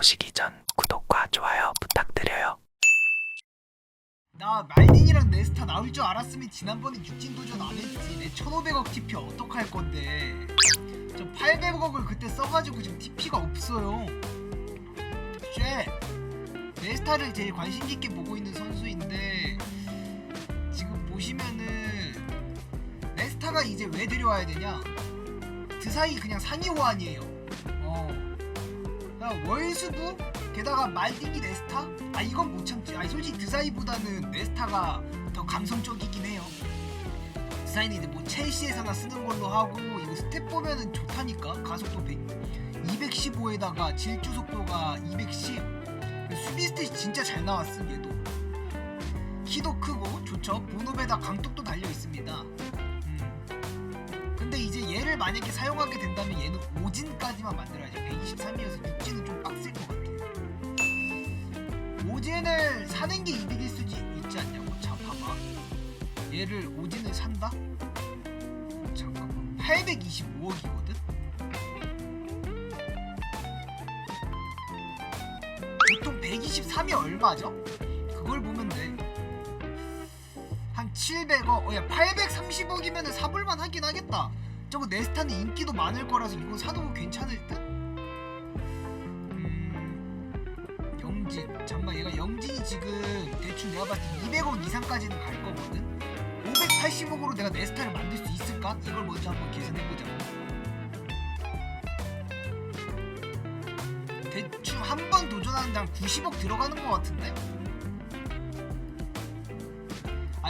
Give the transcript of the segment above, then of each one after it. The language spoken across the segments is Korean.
보시기 전 구독과 좋아요 부탁드려요. 나 말딘이랑 네스타 나올 줄 알았으면 지난번에 육진 도전 안 했지. 내 1500억 TP 어떡할 건데. 저 800억을 그때 써가지고 지금 TP가 없어요. 쉣. 네스타를 제일 관심 깊게 보고 있는 선수인데 지금 보시면은 네스타가 이제 왜 데려와야 되냐? 드사이 그냥 상위 호환이에요. 어. 월수부 게다가 말딩이 네스타? 아 이건 못 참지. 아니 솔직히 드사이보다는 네스타가 더 감성적이긴 해요. 드사이는 이제 뭐 첼시에서나 쓰는 걸로 하고 이거 스텝 보면은 좋다니까 가속도 100, 215에다가 질주 속도가 210. 수비 스탯이 진짜 잘 나왔음 얘도. 키도 크고 좋죠. 본업에다 강뚝도 달려 있습니다. 음. 근데 이제 얘를 만약에 사용하게 된다면 얘는 5진까지만 만들어야죠. 123이어서 6진은 좀 빡셀 것 같아. 오진을 사는 게 이득일 수도 있지 않냐고 자 봐봐 얘를 오진을 산다? 잠깐만 825억이거든? 보통 123이 얼마죠? 그걸 보면 돼한 700억 어 야 830억이면 사볼만 하긴 하겠다 저거 네스타는 인기도 많을 거라서 이거 사도 괜찮을 듯? 음... 영진 잠깐 얘가 영진이 지금 대충 내가 봤을 때 200억 이상까지는 갈 거거든 580억으로 내가 내 스타를 만들 수 있을까? 이걸 먼저 한번 계산해보자 대충 한 번 도전하는데 한 90억 들어가는 것 같은데?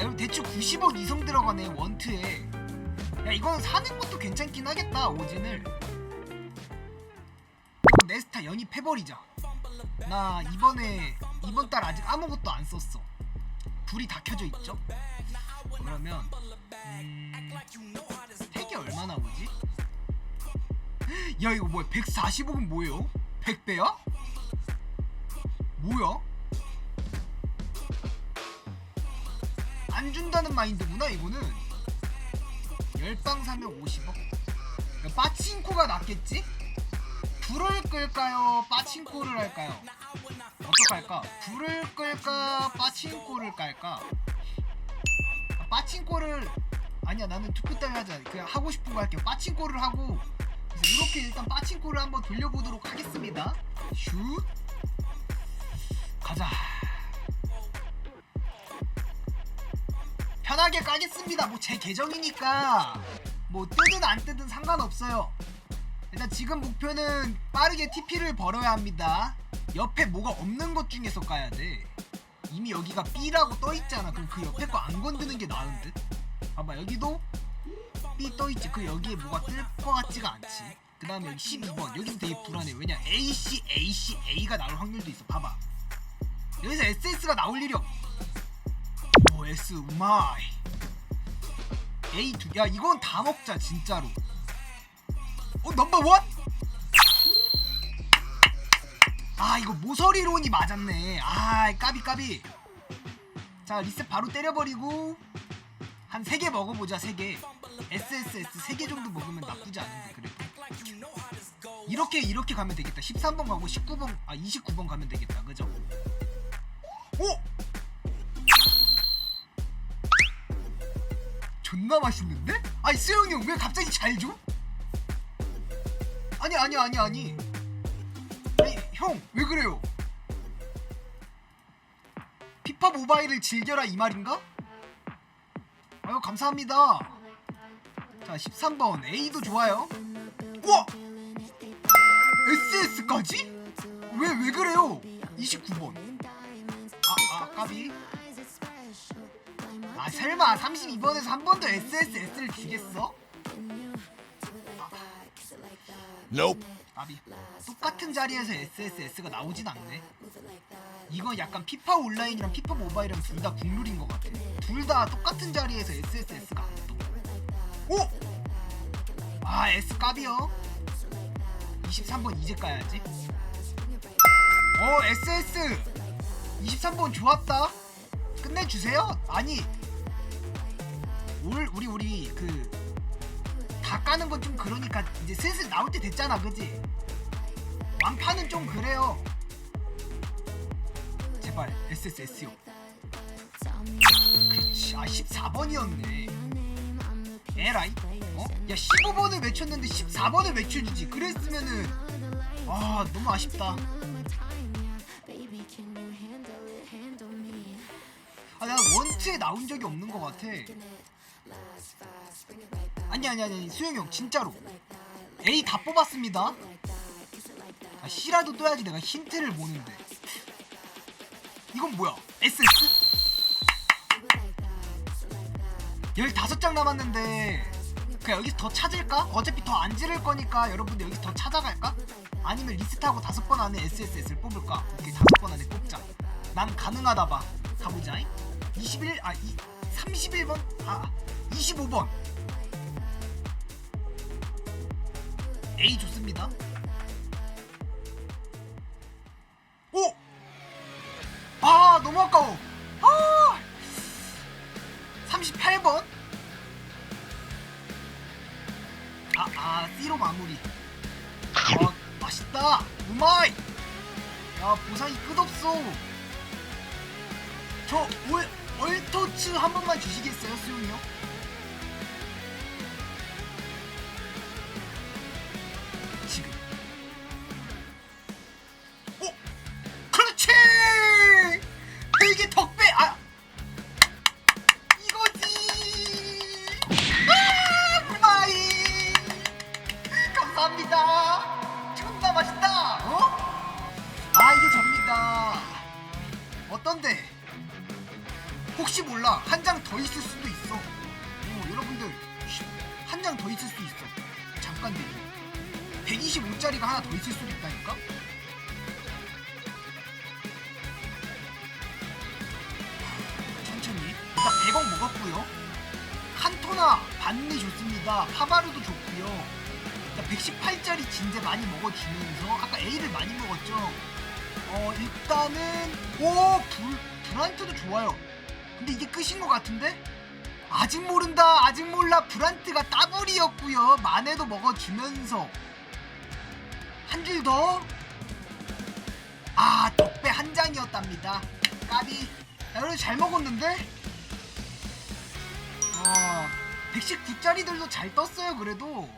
아 여러분 대충 90억 이상 들어가네 원트에 야 이건 사는 것도 괜찮긴 하겠다 오진을 그리고 내 스타 연입해버리자 나 이번에 이번 달 아직 아무것도 안 썼어. 불이 다 켜져 있죠? 그러면 음, 팩이 얼마 나 오지? 야 이거 뭐야? 140억은 뭐예요? 100배야? 뭐야? 안 준다는 마인드구나 이거는. 열방 사면 50억. 빠친코가 낫겠지? 불을 끌까요? 빠친코를 할까요? 어떡할까? 불을 끌까? 빠친코를 깔까? 아, 빠친코를 아니야 나는 투표 따위 하자 그냥 하고 싶은 거 할게요 빠친코를 하고 그래서 이렇게 일단 빠친코를 한번 돌려보도록 하겠습니다 슛 가자 편하게 까겠습니다 뭐 제 계정이니까 뭐 뜨든 안 뜨든 상관없어요 일단 지금 목표는 빠르게 TP를 벌어야 합니다. 옆에 뭐가 없는 것 중에서 까야 돼. 이미 여기가 B라고 떠 있잖아. 그럼 그 옆에 거 안 건드는 게 나은 듯. 봐봐 여기도 B 떠 있지. 그 여기에 뭐가 뜰 것 같지가 않지. 그 다음에 여기 12번 여기도 되게 불안해. 왜냐 A C A C A가 나올 확률도 있어. 봐봐. 여기서 SS가 나올 일이 없. 오 S 우마이. A 두. 야 이건 다 먹자 진짜로. 어 넘버 원? 아 이거 모서리론이 맞았네 아 까비 까비 자 리셋 바로 때려버리고 한 3개 먹어보자 3개 SSS 3개 정도 먹으면 나쁘지 않은데 그래도 이렇게 이렇게 가면 되겠다 13번 가고 19번 아 29번 가면 되겠다 그죠? 오! 존나 맛있는데? 아니 수영이 형 왜 갑자기 잘 줘? 아니 아니 아니 아니 아니 형 왜 그래요? 피파 모바일을 즐겨라 이 말인가? 아유 감사합니다 자 13번 A도 좋아요 우와 SS까지? 왜 왜 그래요? 29번 아, 아 까비 아 설마 32번에서 한번더 SSS를 주겠어? Nope. 아비 똑같은 자리에서 SSS가 나오진 않네 이건 약간 피파 온라인이랑 피파 모바일이랑 둘 다 국룰인 것 같아 둘 다 똑같은 자리에서 SSS가 안 떠. 오! 아 S 깝이요 23번 이제 까야지 오 SS 23번 좋았다 끝내주세요 아니 올 우리 우리 그 다 까는 건 좀 그러니까 이제 슬슬 나올 때 됐잖아 그지? 완파는 좀 그래요. 제발 SSS요 그렇지. 아 14번이었네. 에라이? 어? 야 15번을 외쳤는데 14번을 외쳐주지. 그랬으면은 아 너무 아쉽다. 아 내가 원트에 나온 적이 없는 것 같아 아니 아니 아니 수영이 형 진짜로 A 다 뽑았습니다 아 C라도 떠야지 내가 힌트를 보는데 이건 뭐야 SS? 15장 남았는데 그냥 여기서 더 찾을까? 어차피 더 안 지를 거니까 여러분들 여기서 더 찾아갈까? 아니면 리스트하고 다섯 번 안에 SSS를 뽑을까? 오케이 다섯 번 안에 뽑자 난 가능하다 봐 가보자 21, 아 이, 31번? 아 25번 A 좋습니다. 오! 아 너무 아까워. 아! 38번. 아, 아 C로 마무리. 아 맛있다. 우마이. 야 보상이 끝없어. 저 올, 얼토츠 한 번만 주시겠어요 수용이 형? 어떤데? 혹시 몰라. 한 장 더 있을 수도 있어. 어, 여러분들. 한 장 더 있을 수도 있어. 잠깐 대기. 125짜리가 하나 더 있을 수도 있다니까? 천천히 일단 100억 먹었고요 칸토나 반미 좋습니다 파바르도 좋고요 일단 118짜리 진제 많이 먹어주면서 아까 A를 많이 먹었죠 어 일단은 오 불, 브란트도 좋아요. 근데 이게 끝인 것 같은데? 아직 모른다 아직 몰라. 브란트가 따블이었고요. 만에도 먹어주면서. 한 줄 더? 아 덕배 한 장이었답니다. 까비. 야 그래도 잘 먹었는데? 어 119짜리들도 잘 떴어요 그래도